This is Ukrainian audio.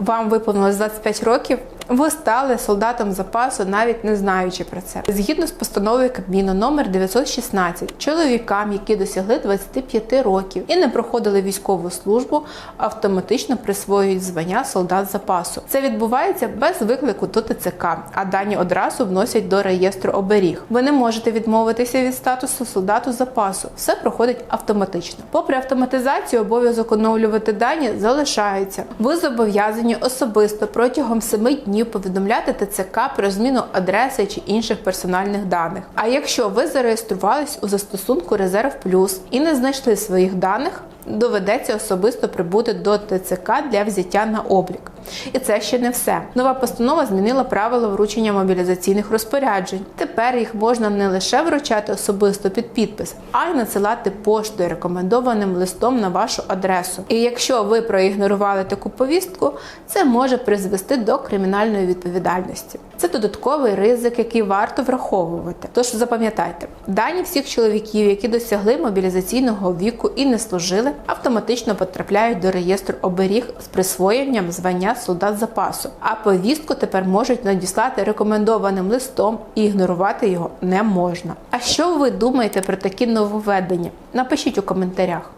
вам виповнилось 25 років, ви стали солдатом запасу, навіть не знаючи про це. Згідно з постановою Кабміну номер 916, чоловікам, які досягли 25 років і не проходили військову службу, автоматично присвоюють звання солдат запасу. Це відбувається без виклику до ТЦК, а дані одразу вносять до реєстру оберіг. Ви не можете відмовитися від статусу солдату запасу. Все проходить автоматично. Попри автоматизацію, обов'язок оновлювати дані залишається. Ви зобов'язані особисто протягом 7 днів повідомляти ТЦК про зміну адреси чи інших персональних даних. А якщо ви зареєструвались у застосунку Резерв Плюс і не знайшли своїх даних, доведеться особисто прибути до ТЦК для взяття на облік. І це ще не все. Нова постанова змінила правила вручення мобілізаційних розпоряджень. Тепер їх можна не лише вручати особисто під підпис, а й надсилати поштою рекомендованим листом на вашу адресу. І якщо ви проігнорували таку повістку, це може призвести до кримінальної відповідальності. Це додатковий ризик, який варто враховувати. Тож запам'ятайте, дані всіх чоловіків, які досягли мобілізаційного віку і не служили, автоматично потрапляють до реєстру оберіг з присвоєнням звання солдат запасу. А повістку тепер можуть надіслати рекомендованим листом і ігнорувати його не можна. А що ви думаєте про такі нововведення? Напишіть у коментарях.